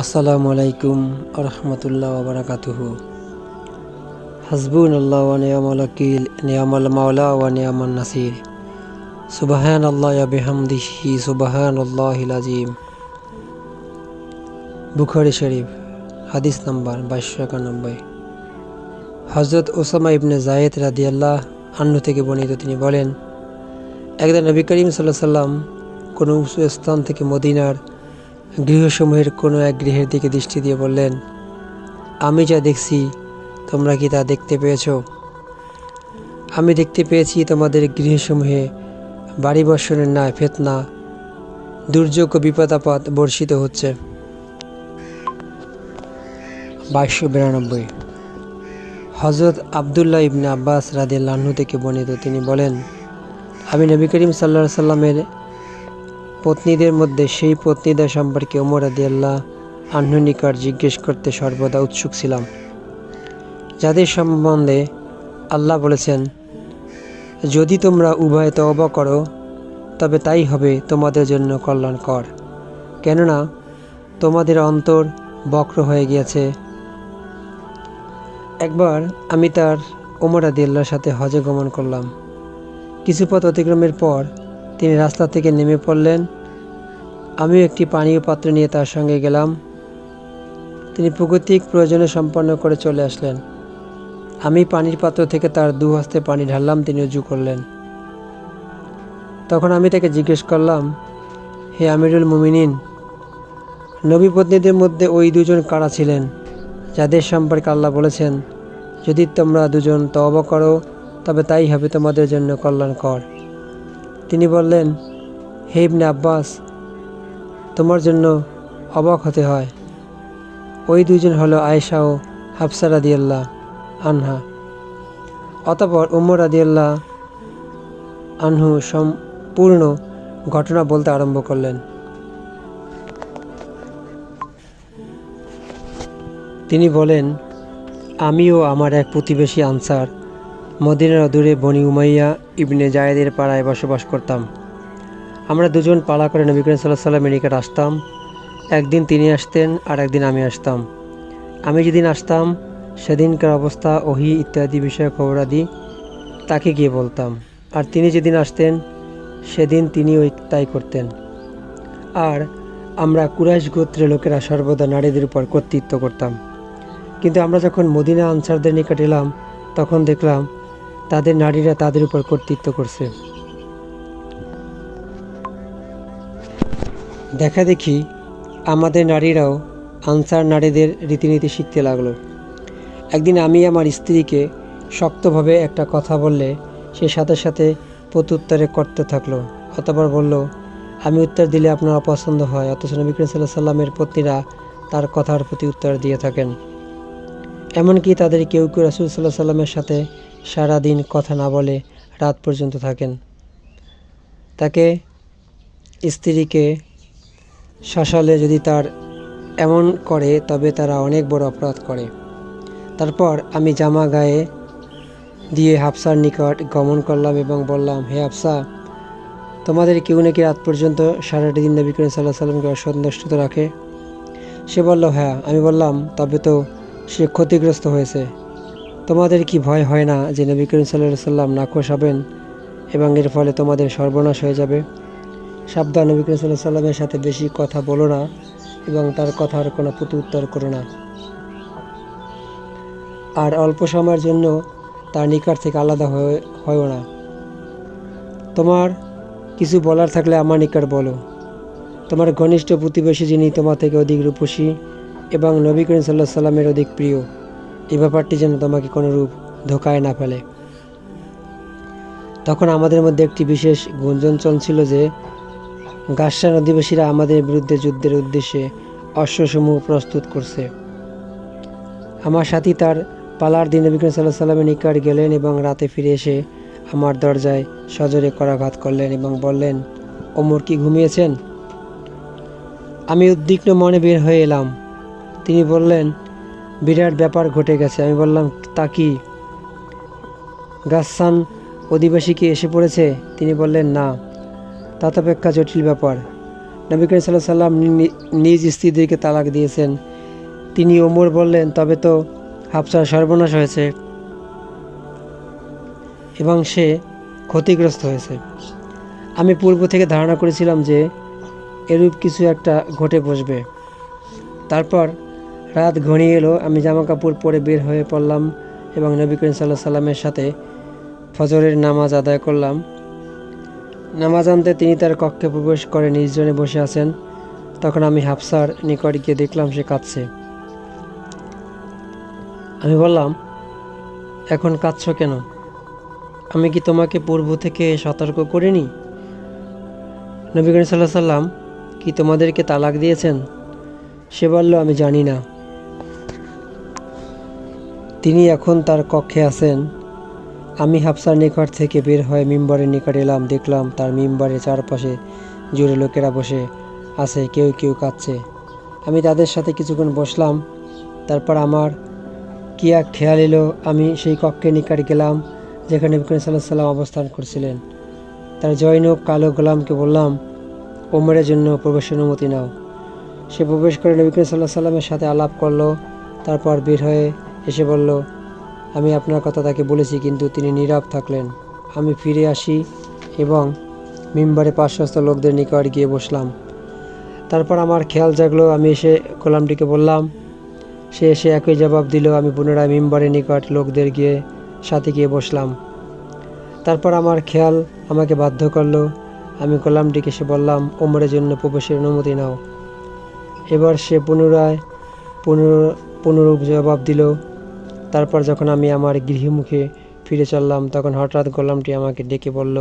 আসসালামু আলাইকুম আরহামতুল্লাহ বারাকাতুহ। হাসবুন আল্লাহ ওয়া নিয়ামাল ওয়াকিল, নিয়ামাল মাওলা ওয়া নিয়ামান নাসির। সুবাহান আল্লাহ বেহামদিহি সুবাহান আল্লাহিল আজিম বুখারি শরীফ, হাদিস নাম্বার বাইশশো একানব্বই। হজরত ওসামা ইবনে জায়েদ রাদিয়াল্লাহ আন্নু থেকে বর্ণিত তিনি বলেন, একদিন নবী করিম সাল্লাহ সাল্লাম কোনো উঁচু স্থান থেকে মদিনার গৃহসমূহের কোনো এক গৃহের দিকে দৃষ্টি দিয়ে বললেন, আমি যা দেখছি, তোমরা কি তা দেখতে পেয়েছ? আমি দেখতে পেয়েছি তোমাদের গৃহসমূহে বাড়ি বর্ষণের ন্যায় ফেতনা, দুর্যোগ ও বিপদাপাত বর্ষিত হচ্ছে। বাইশশো বিরানব্বই। হজরত আবদুল্লাহ ইবনে আব্বাস রাদিয়াল্লাহু থেকে বর্ণিত তিনি বলেন, আমি নবী করিম সাল্লা সাল্লামের পত্নীদের মধ্যে সেই পত্নীদের সম্পর্কে ওমর আদিয়াল্লাহ আহ্ন নিকট জিজ্ঞেস করতে সর্বদা উৎসুক ছিলাম। যাদের সম্বন্ধে আল্লাহ বলেছেন, যদি তোমরা উভয় তওবা করো, তবে তাই হবে তোমাদের জন্য কল্যাণকর। কেননা, তোমাদের অন্তর বক্র হয়ে গিয়েছে। একবার আমি তার ওমর আদিয়াল্লার সাথে হজে গমন করলাম। কিছু পথ অতিক্রমের পর তিনি রাস্তা থেকে নেমে পড়লেন। আমিও একটি পানীয় পাত্র নিয়ে তার সঙ্গে গেলাম। তিনি প্রাকৃতিক প্রয়োজনে সম্পন্ন করে চলে আসলেন। আমি পানির পাত্র থেকে তার দু হস্তে পানি ঢাললাম, তিনি উজু করলেন। তখন আমি তাকে জিজ্ঞেস করলাম, হে আমিরুল মুমিনিন, নবী পত্নীদের মধ্যে ওই দুজন কারা ছিলেন, যাদের সম্পর্কে আল্লাহ বলেছেন, যদি তোমরা দুজন তওবা করো, তবে তাই হবে তোমাদের জন্য কল্যাণকর। তিনি বললেন, হে ইবনে আব্বাস, তোমার জন্য অবাক হতে হয়। ওই দুজন হলো আয়েশা ও হাফসা রাদিয়াল্লাহ আনহা। অতপর উমর রাদিয়াল্লাহ আনহু সম্পূর্ণ ঘটনা বলতে আরম্ভ করলেন। তিনি বলেন, আমিও আমার এক প্রতিবেশী আনসার মদিনার অদূরে বনি উমাইয়া ইবনে জায়েদের পাড়ায় বসবাস করতাম। আমরা দুজন পালা করে নবী করিম সাল্লাহ সাল্লামের নিকট আসতাম। একদিন তিনি আসতেন আর একদিন আমি আসতাম। আমি যেদিন আসতাম, সেদিনকার অবস্থা, ওহি ইত্যাদি বিষয়ে খবরাদি তাকে গিয়ে বলতাম। আর তিনি যেদিন আসতেন, সেদিন তিনি ওই তাই করতেন। আর আমরা কুরাইশ গোত্রের লোকেরা সর্বদা নারীদের উপর কর্তৃত্ব করতাম। কিন্তু আমরা যখন মদিনা আনসারদের নিকট এলাম, তখন দেখলাম তাদের নারীরা তাদের উপর কর্তৃত্ব করছে। দেখা দেখি আমাদের নারীরাও আনসার নারীদের রীতিনীতি শিখতে লাগল। একদিন আমি আমার স্ত্রীকে শক্তভাবে একটা কথা বললে সে সাথে সাথে প্রত্যুত্তরে করতে থাকল অতবার বলল, আমি উত্তর দিলে আপনার অপছন্দ হয়, অথচ নবী সাল্লাহ সাল্লামের পত্নীরা তার কথার প্রতি উত্তর দিয়ে থাকেন। এমনকি তাদের কেউ কেউ রাসুল সাল্লাহ সাল্লামের সাথে সারাদিন কথা না বলে রাত পর্যন্ত থাকেন। তাকে স্ত্রীকে শাসালে যদি তার এমন করে, তবে তারা অনেক বড় অপরাধ করে। তারপর আমি জামা গায়ে দিয়ে হাফসার নিকট গমন করলাম এবং বললাম, হে হাফসা, তোমাদের কেউ নাকি রাত পর্যন্ত সারাটি দিন নবী করিম সাল্লাহ সাল্লামকে অসন্তুষ্ট রাখে? সে বলল হ্যাঁ। আমি বললাম, তবে তো সে ক্ষতিগ্রস্ত হয়েছে। তোমাদের কি ভয় হয় না যে নবী করিম সাল্লাম নাকশ হবেন এবং এর ফলে তোমাদের সর্বনাশ হয়ে যাবে? সাবধান নবী করিম সাল্লাহ সাল্লামের সাথে বেশি কথা বলো না এবং তার কথার কোনো প্রতি উত্তর করো না। আর অল্প সময়ের জন্য তার নিকট থেকে আলাদা হয়ে, হয়েও না। তোমার কিছু বলার থাকলে আমার নিকট বলো। তোমার ঘনিষ্ঠ প্রতিবেশী যিনি তোমার থেকে অধিক রূপসী এবং নবী করিম সাল্লাহ সাল্লামের অধিক প্রিয়। এই ব্যাপারটি যেন তোমাকে কোনো রূপ ধোকায় না ফেলে। তখন আমাদের মধ্যে একটি বিশেষ গুঞ্জন চলছিল যে গাসান অধিবাসীরা আমাদের বিরুদ্ধে যুদ্ধের উদ্দেশ্যে অশ্বসমূহ প্রস্তুত করছে। আমার সাথী তার পালার দিন নবী করিম সাল্লাহ সাল্লামের নিকট গেলেন এবং রাতে ফিরে এসে আমার দরজায় সজরে করাঘাত করলেন এবং বললেন, ওমর কি ঘুমিয়েছেন? আমি উদ্বিগ্ন মনে বের হয়ে এলাম। তিনি বললেন বিরাট ব্যাপার ঘটে গেছে। আমি বললাম, তা কি? গাসান অধিবাসী কি এসে পড়েছে? তিনি বললেন, না। ততপেক্ষা জটিল ব্যাপার। নবী করিম সাল্লাহ সাল্লাম নিজ স্ত্রীদেরকে তালাক দিয়েছেন। তিনি ওমর বললেন, তবে তো হাফসার সর্বনাশ হয়েছে এবং সে ক্ষতিগ্রস্ত হয়েছে। আমি পূর্ব থেকে ধারণা করেছিলাম যে এরূপ কিছু একটা ঘটে বসবে। তারপর রাত ঘনিয়ে এলো, আমি জামা কাপড় পরে বের হয়ে পড়লাম এবং নবী করিম সাল্লাহ সাল্লামের সাথে ফজরের নামাজ আদায় করলাম। নামাজ আনতে তিনি তার কক্ষে প্রবেশ করে নির্জনে বসে আছেন। তখন আমি হাফসার নিকট গিয়ে দেখলাম সে কাঁদছে। আমি বললাম, এখন কাঁদছ কেন? আমি কি তোমাকে পূর্ব থেকে সতর্ক করিনি? নবী করিম সাল্লাহ সাল্লাম কি তোমাদেরকে তালাক দিয়েছেন? সে বলল, আমি জানি না। তিনি এখন তার কক্ষে আছেন। আমি হাফসার নিকট থেকে বের হয়ে মিম্বরের নিকট এলাম, দেখলাম তার মিম্বরের চারপাশে জুড়ে লোকেরা বসে আছে, কেউ কেউ কাঁদছে। আমি তাদের সাথে কিছুক্ষণ বসলাম, তারপর আমার কি এক খেয়াল এলো, আমি সেই কক্ষের নিকট গেলাম, যেখানে বিক্রম সাল্লাহ সাল্লাম অবস্থান করছিলেন। তার জৈনক কালো গোলামকে বললাম ওমরের জন্য প্রবেশের অনুমতি নাও। সে প্রবেশ করে নবী সাল্লাহ সাল্লামের সাথে আলাপ করল, তারপর বের হয়ে এসে বলল, আমি আপনার কথা তাকে বলেছি, কিন্তু তিনি নীরব থাকলেন। আমি ফিরে আসি এবং মিম্বারে পার্শ্বস্ত লোকদের নিকট গিয়ে বসলাম। তারপর আমার খেয়াল জাগলো, আমি এসে গোলামটিকে বললাম, সে এসে একই জবাব দিল, আমি পুনরায় মিম্বারের নিকট লোকদের গিয়ে সাথে গিয়ে বসলাম। তারপর আমার খেয়াল আমাকে বাধ্য করল, আমি গোলামটিকে সে বললাম ওমরের জন্য প্রবেশের অনুমতি নাও। এবার সে পুনরায় পুনর, পুনরূপ জবাব দিল তারপর যখন আমি আমার গৃহমুখে ফিরে চললাম, তখন হঠাৎ গোলামটি আমাকে ডেকে বলল,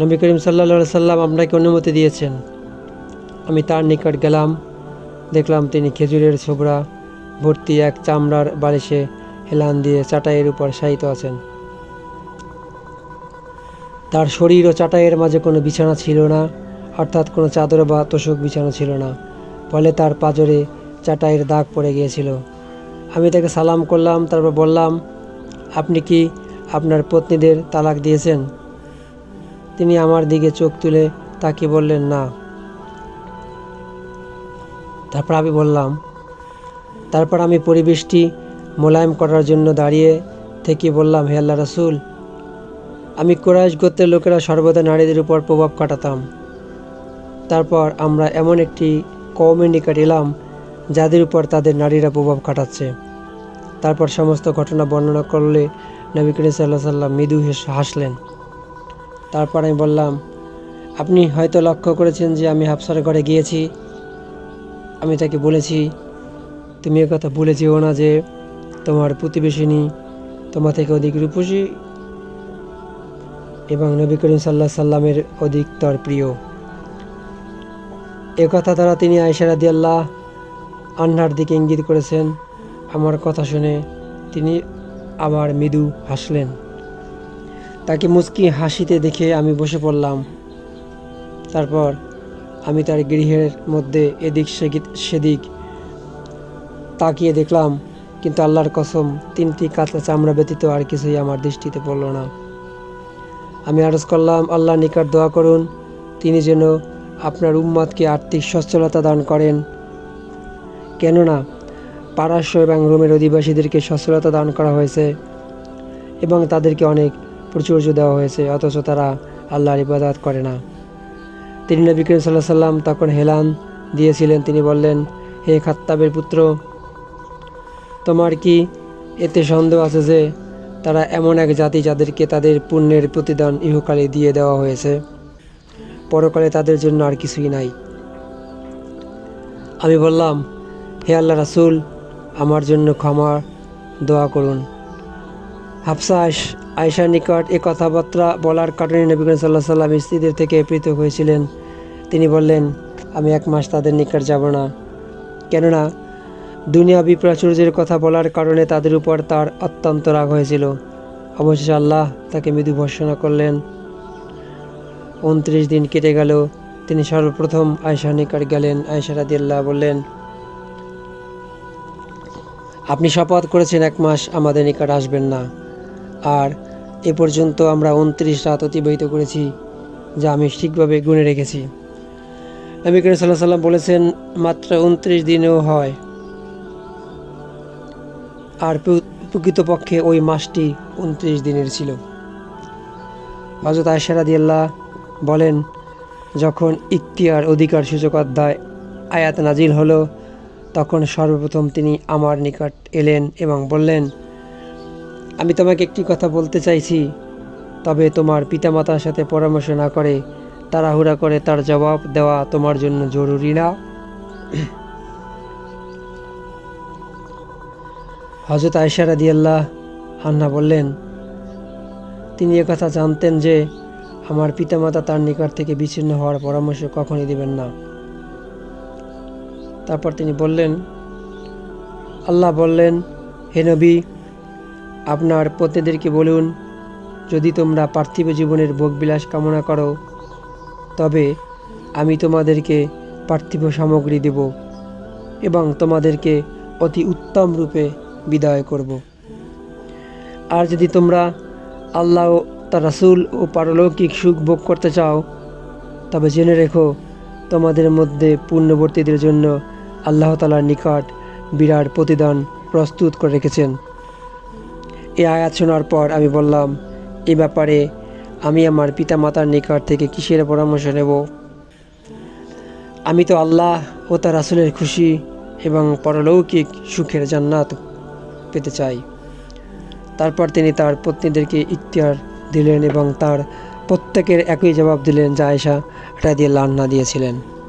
নবী করিম সাল্লা সাল্লাম আপনাকে অনুমতি দিয়েছেন। আমি তার নিকট গেলাম, দেখলাম তিনি খেজুরের ছোবড়া, ভর্তি এক চামড়ার বালিশে হেলান দিয়ে চাটাইয়ের উপর শায়িত আছেন। তার শরীর ও চাটাইয়ের মাঝে কোনো বিছানা ছিল না, অর্থাৎ কোনো চাদর বা তোষক বিছানো ছিল না, ফলে তার পাজরে চাটাইয়ের দাগ পড়ে গিয়েছিল। আমি তাকে সালাম করলাম, তারপর বললাম, আপনি কি আপনার পত্নীদের তালাক দিয়েছেন? তিনি আমার দিকে চোখ তুলে তাকে বললেন, না। তারপর আমি বললাম, তারপর আমি পরিবেশটি মোলায়েম করার জন্য দাঁড়িয়ে থেকে বললাম, হে আল্লাহ রসুল, আমি কোরআশ গোত্রের লোকেরা সর্বদা নারীদের উপর প্রভাব কাটাতাম। তারপর আমরা এমন একটি কওমের নিকট এলাম, যাদের উপর তাদের নারীরা প্রভাব খাটাচ্ছে তারপর সমস্ত ঘটনা বর্ণনা করলে নবী করিম সাল্লাহ সাল্লাম মৃদু হেসে হাসলেন। তারপর আমি বললাম, আপনি হয়তো লক্ষ্য করেছেন যে আমি হাফসার ঘরে গিয়েছি। আমি তাকে বলেছি, তুমি কথা ভুলে যেও না যে তোমার প্রতিবেশিনী তোমার থেকে অধিক রূপসী এবং নবী করিম সাল্লাহ সাল্লামের অধিকতর প্রিয়। এ কথা দ্বারা তিনি আয়সারাদি আল্লাহ আন্নার দিকে ইঙ্গিত করেছেন আমার কথা শুনে তিনি আবার মৃদু হাসলেন। তাকে মুচকি হাসিতে দেখে আমি বসে পড়লাম। তারপর আমি তার গৃহের মধ্যে এদিক সেদিক তাকিয়ে দেখলাম, কিন্তু আল্লাহর কসম, তিনটি কাঁচা চামড়া ব্যতীত আর কিছুই আমার দৃষ্টিতে পড়ল না। আমি আরজ করলাম আল্লাহ নিকট দোয়া করুন, তিনি যেন আপনার উম্মাদকে আর্থিক সচ্ছলতা দান করেন। কেননা পারস্য এবং রোমের অধিবাসীদেরকে সচ্ছলতা দান করা হয়েছে এবং তাদেরকে অনেক প্রচুর্য দেওয়া হয়েছে, অথচ তারা আল্লাহর ইবাদাত করে না। তিনি নবী করিম সাল্লাহ সাল্লাম তখন হেলান দিয়েছিলেন। তিনি বললেন, হে খাত্তাবের পুত্র, তোমার কি এতে সন্দেহ আছে যে তারা এমন এক জাতি যাদেরকে তাদের পুণ্যের প্রতিদান ইহকালে দিয়ে দেওয়া হয়েছে? পরকালে তাদের জন্য আর কিছুই নাই। আমি বললাম, হে আল্লাহ রাসূল আমার জন্য ক্ষমা দোয়া করুন। হাফসা আয়স- আয়েশার নিকট এ কথাবার্তা বলার কারণে নবী করিম সাল্লাহ সাল্লাম স্ত্রীদের থেকে পৃথক হয়েছিলেন। তিনি বললেন, আমি এক মাস তাদের নিকট যাব না। কেননা, দুনিয়া বিপ্রাচুর্যের কথা বলার কারণে তাদের উপর তার অত্যন্ত রাগ হয়েছিল। অবশেষে আল্লাহ তাকে মৃদু ভর্সনা করলেন। উনত্রিশ দিন কেটে গেল, তিনি সর্বপ্রথম আয়সা নিকট গেলেন। আয়সা রাদিয়াল্লাহ বললেন শপথ করেছেন এক মাস আমাদের নিকট আসবেন না। আর এ পর্যন্ত আমরা উনত্রিশ রাত অতিবাহিত করেছি, যা আমি ঠিকভাবে গুনে রেখেছি। নবী করিম সাল্লাহ সাল্লাম বলেছেন, মাত্র উনত্রিশ দিনেও হয়। আর প্রকৃতপক্ষে ওই মাসটি উনত্রিশ দিনের ছিল। হজরত আয়সারা দিয়াল্লাহ বলেন, যখন ইখতিয়ার অধিকার সূচক অধ্যায় আয়াত নাজিল হলো তখন সর্বপ্রথম তিনি আমার নিকট এলেন এবং বললেন, আমি তোমাকে একটি কথা বলতে চাইছি। তবে তোমার পিতামাতার সাথে পরামর্শ না করে তাড়াহুড়া করে তার জবাব দেওয়া তোমার জন্য জরুরি না? হজরত আয়সা রাদিয়াল্লাহ হান্না বললেন, তিনি কথা জানতেন যে আমার পিতামাতা তার নিকট থেকে বিচ্ছিন্ন হওয়ার পরামর্শ কখনই দেবেন না। তারপর তিনি বললেন, আল্লাহ বললেন, হে নবী, আপনার পত্নীদেরকে বলুন, যদি তোমরা পার্থিব জীবনের ভোগবিলাস কামনা করো, তবে আমি তোমাদেরকে পার্থিব সামগ্রী দেব এবং তোমাদেরকে অতি উত্তম রূপে বিদায় করব। আর যদি তোমরা আল্লাহ তার রাসূল ও পারলৌকিক সুখ ভোগ করতে চাও, তবে জেনে রেখো, তোমাদের মধ্যে পূর্ণবর্তীদের জন্য আল্লাহ তালার নিকট বিরাট প্রতিদান প্রস্তুত করে রেখেছেন। এই আয়াত শোনার পর আমি বললাম, এ ব্যাপারে আমি আমার পিতা মাতার নিকট থেকে কিসের পরামর্শ নেব? আমি তো আল্লাহ ও তার রাসূলের খুশি এবং পরলৌকিক সুখের জান্নাত পেতে চাই। তারপর তিনি তার পত্নীদেরকে ইখতিয়ার দিলেন এবং তার প্রত্যেকের একই জবাব দিলেন, যা আয়েশা দিয়ে লান্না দিয়েছিলেন।